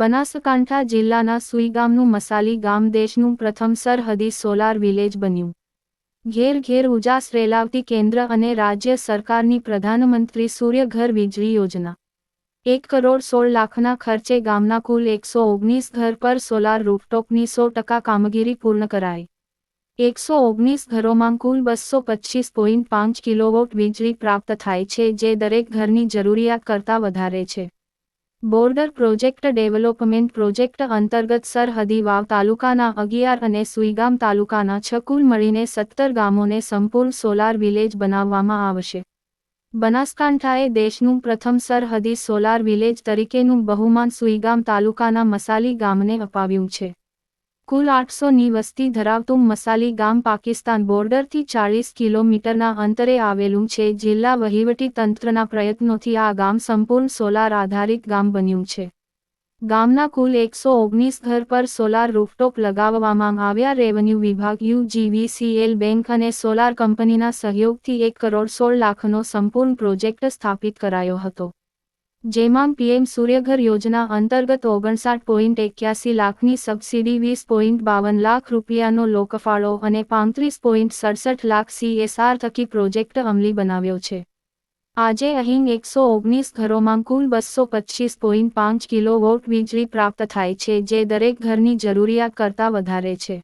બનાસકાંઠા જિલ્લાના સુઈ ગામનું મસાલી ગામ દેશનું પ્રથમ સરહદી સોલાર વિલેજ બન્યું. ઘેર ઘેર ઉજાસ રેલાવતી કેન્દ્ર અને રાજ્ય સરકારની પ્રધાનમંત્રી સૂર્યઘર વીજળી યોજના. એક કરોડ સોળ લાખના ખર્ચે ગામના કુલ એકસો ઓગણીસ ઘર પર સોલાર રૂફટોપની સો ટકા કામગીરી પૂર્ણ કરાઈ. એકસો ઓગણીસ ઘરોમાં કુલ બસો પચીસ પોઈન્ટ પાંચ કિલોવોટ વીજળી પ્રાપ્ત થાય છે, જે દરેક ઘરની જરૂરિયાત કરતાં વધારે છે. બોર્ડર પ્રોજેક્ટ ડેવલપમેન્ટ પ્રોજેક્ટ અંતર્ગત સરહદી વાવ તાલુકાના અગિયાર અને સુઈગામ તાલુકાના છ કુલ મળીને સત્તર ગામોને સંપૂર્ણ સોલાર વિલેજ બનાવવામાં આવશે. બનાસકાંઠાએ દેશનું પ્રથમ સરહદી સોલાર વિલેજ તરીકેનું બહુમાન સુઈગામ તાલુકાના મસાલી ગામને અપાવ્યું છે. કુલ આઠસોની વસ્તી ધરાવતું મસાલી ગામ પાકિસ્તાન બોર્ડરથી ચાળીસ કિલોમીટરના અંતરે આવેલું છે. જિલ્લા વહીવટી તંત્રના પ્રયત્નોથી આ ગામ સંપૂર્ણ સોલાર આધારિત ગામ બન્યું છે. ગામના કુલ એકસો ઓગણીસ ઘર પર સોલાર રૂફટોપ લગાવવામાં આવ્યા. રેવન્યુ વિભાગ યુજીવીસીએલ બેંક અને સોલાર કંપનીના સહયોગથી એક કરોડ સોળ લાખનો સંપૂર્ણ પ્રોજેક્ટ સ્થાપિત કરાયો હતો. જેમાં પીએમ સૂર્યઘર યોજના અંતર્ગત ઓગણસાઠ પોઈન્ટ એક્યાસી લાખની સબસિડી, વીસ પોઈન્ટ બાવન લાખ રૂપિયાનો લોકફાળો અને પાંત્રીસ પોઈન્ટ સડસઠ લાખ સીએસઆર થકી પ્રોજેક્ટ અમલી બનાવ્યો છે. આજે અહીં એકસો ઓગણીસ ઘરોમાં કુલ બસો પચીસ પોઈન્ટ પાંચ કિલો વોટ વીજળી પ્રાપ્ત થાય છે, જે દરેક ઘરની જરૂરિયાત કરતાં વધારે છે.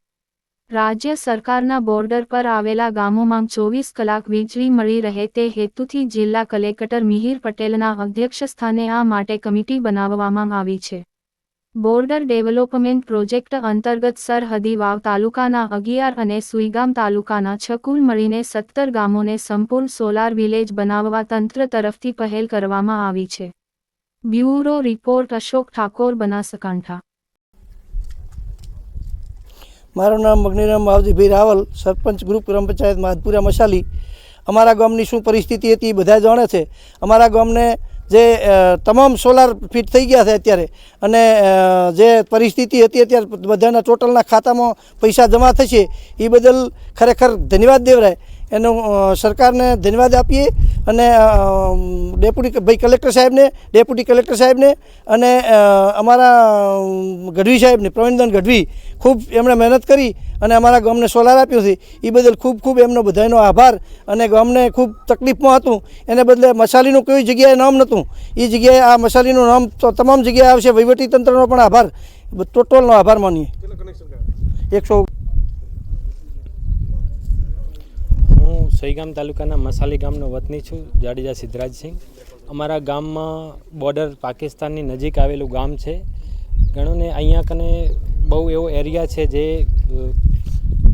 રાજ્ય સરકારના બોર્ડર પર આવેલા ગામોમાં ચોવીસ કલાક વીજળી મળી રહે તે હેતુથી જિલ્લા કલેક્ટર મિહિર પટેલના અધ્યક્ષસ્થાને આ માટે કમિટી બનાવવામાં આવી છે. બોર્ડર ડેવલપમેન્ટ પ્રોજેક્ટ અંતર્ગત સરહદી વાવ તાલુકાના અગિયાર અને સુઈગામ તાલુકાના છ કુલ મળીને સત્તર ગામોને સંપૂર્ણ સોલાર વિલેજ બનાવવા તંત્ર તરફથી પહેલ કરવામાં આવી છે. Bureau report Ashok Thakor Banaskantha. મારું નામ મગનીરામ માવજીભાઈ રાવલ, સરપંચ ગ્રુપ ગ્રામ પંચાયત માધપુરા મસાલી. અમારા ગામની શું પરિસ્થિતિ હતી એ બધા જાણે છે. અમારા ગામને જે તમામ સોલાર ફિટ થઈ ગયા છે અત્યારે અને જે પરિસ્થિતિ હતી અત્યારે બધાના ટોટલના ખાતામાં પૈસા જમા થશે એ બદલ ખરેખર ધન્યવાદ દેવરાય. એનો સરકારને ધન્યવાદ આપીએ અને ડેપ્યુટી ભાઈ કલેક્ટર સાહેબને ડેપ્યુટી કલેક્ટર સાહેબને અને અમારા ગઢવી સાહેબને પ્રવીણદાન ગઢવી ખૂબ એમણે મહેનત કરી અને અમારા ગામને સોલાર આપ્યું છે. એ બદલ ખૂબ ખૂબ એમનો બધાનો આભાર અને ગામને ખૂબ તકલીફમાં હતું. એને બદલે મસાલીનું કોઈ જગ્યાએ નામ નહોતું. એ જગ્યાએ આ મસાલીનું નામ તો તમામ જગ્યાએ આવશે. વહીવટી તંત્રનો પણ આભાર. ટોટલનો આભાર માનીએ. એકસો સોઈગામ તાલુકાના મસાલી ગામનો વતની છું, જાડેજા સિદ્ધરાજસિંહ. અમારા ગામમાં બોર્ડર પાકિસ્તાનની નજીક આવેલું ગામ છે. ઘણો ને અહીંયા કને બહુ એવો એરિયા છે જે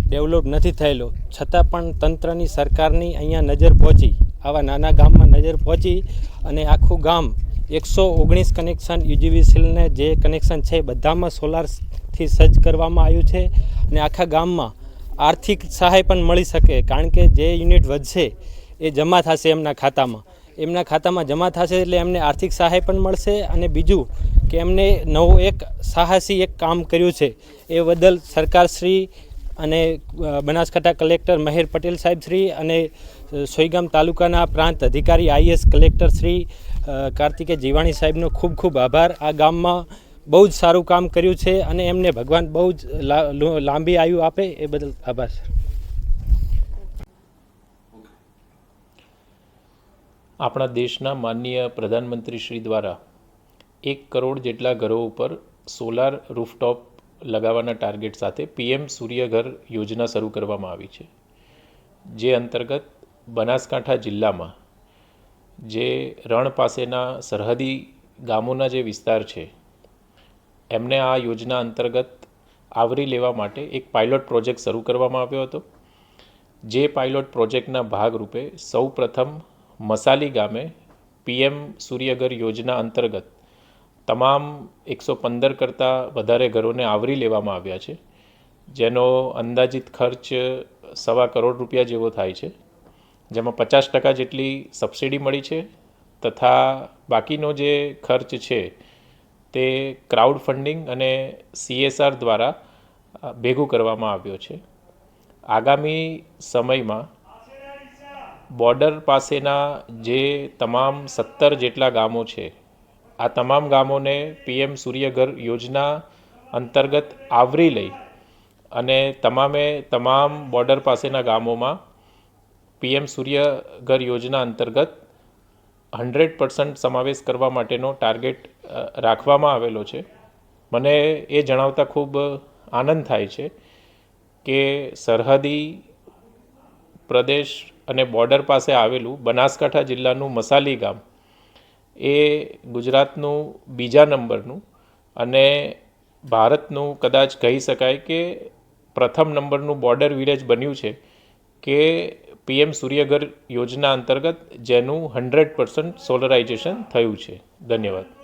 ડેવલપ નથી થયેલો. છતાં પણ તંત્રની સરકારની અહીંયા નજર પહોંચી. આવા નાના ગામમાં નજર પહોંચી અને આખું ગામ એકસો ઓગણીસ કનેક્શન યુજીવીસીલને જે કનેક્શન છે બધામાં સોલારથી સજ્જ કરવામાં આવ્યું છે અને આખા ગામમાં આર્થિક સહાય પણ મળી શકે, કારણ કે જે યુનિટ વધશે એ જમા થશે એમના ખાતામાં. એમના ખાતામાં જમા થશે એટલે એમને આર્થિક સહાય પણ મળશે અને બીજું કે એમને નવું એક સાહસી એક કામ કર્યું છે, એ બદલ સરકારશ્રી અને બનાસકાંઠા કલેક્ટર મહેર પટેલ સાહેબ શ્રી અને સોઈગામ તાલુકાના પ્રાંત અધિકારી આઈએસ કલેક્ટર શ્રી કાર્તિકે જીવાણી સાહેબનો ખૂબ ખૂબ આભાર. આ ગામમાં બહુ જ સારું કામ કર્યું છે અને એમને ભગવાન બહુ જ લાંબી આયુ આપે એ બદલ આભાર આપણા દેશના માનનીય પ્રધાનમંત્રી શ્રી દ્વારા એક કરોડ જેટલા ઘરો ઉપર સોલાર રૂફટોપ લગાવવાના ટાર્ગેટ સાથે પીએમ સૂર્યઘર યોજના શરૂ કરવામાં આવી છે. જે અંતર્ગત બનાસકાંઠા જિલ્લામાં જે રણ પાસેના સરહદી ગામોના જે વિસ્તાર છે એમને આ યોજના અંતર્ગત આવરી લેવા માટે એક પાયલોટ પ્રોજેક્ટ શરૂ કરવામાં આવ્યો હતો. જે પાયલોટ પ્રોજેક્ટના ભાગરૂપે સૌ પ્રથમ મસાલી ગામે પીએમ સૂર્યઘર યોજના અંતર્ગત તમામ એકસો પંદર કરતાં વધારે ઘરોને આવરી લેવામાં આવ્યા છે, જેનો અંદાજિત ખર્ચ સવા કરોડ રૂપિયા જેવો થાય છે. જેમાં પચાસ ટકા જેટલી સબસિડી મળી છે, તથા બાકીનો જે ખર્ચ છે તે ક્રાઉડ ફંડિંગ અને સીએસઆર દ્વારા ભેગું કરવામાં આવ્યો છે. આગામી સમયમાં બોર્ડર પાસેના જે તમામ સત્તર જેટલા ગામો છે, આ તમામ ગામોને પીએમ સૂર્યઘર યોજના અંતર્ગત આવરી લઈ અને તમામે તમામ બોર્ડર પાસેના ગામોમાં પીએમ સૂર્યઘર યોજના અંતર્ગત હંડ્રેડ પર્સન્ટ સમાવેશ કરવા માટેનો ટાર્ગેટ રાખવામાં આવેલો છે. મને એ જણાવતા ખૂબ આનંદ થાય છે કે સરહદી પ્રદેશ અને બોર્ડર પાસે આવેલું બનાસકાંઠા જિલ્લાનું મસાલી ગામ એ ગુજરાતનું બીજા નંબરનું અને ભારતનું કદાચ કહી શકાય કે પ્રથમ નંબરનું બોર્ડર વિલેજ બન્યું છે કે પીએમ સૂર્યઘર યોજના અંતર્ગત જેનું હંડ્રેડ પર્સન્ટ સોલરાઇઝેશન થયું છે. ધન્યવાદ.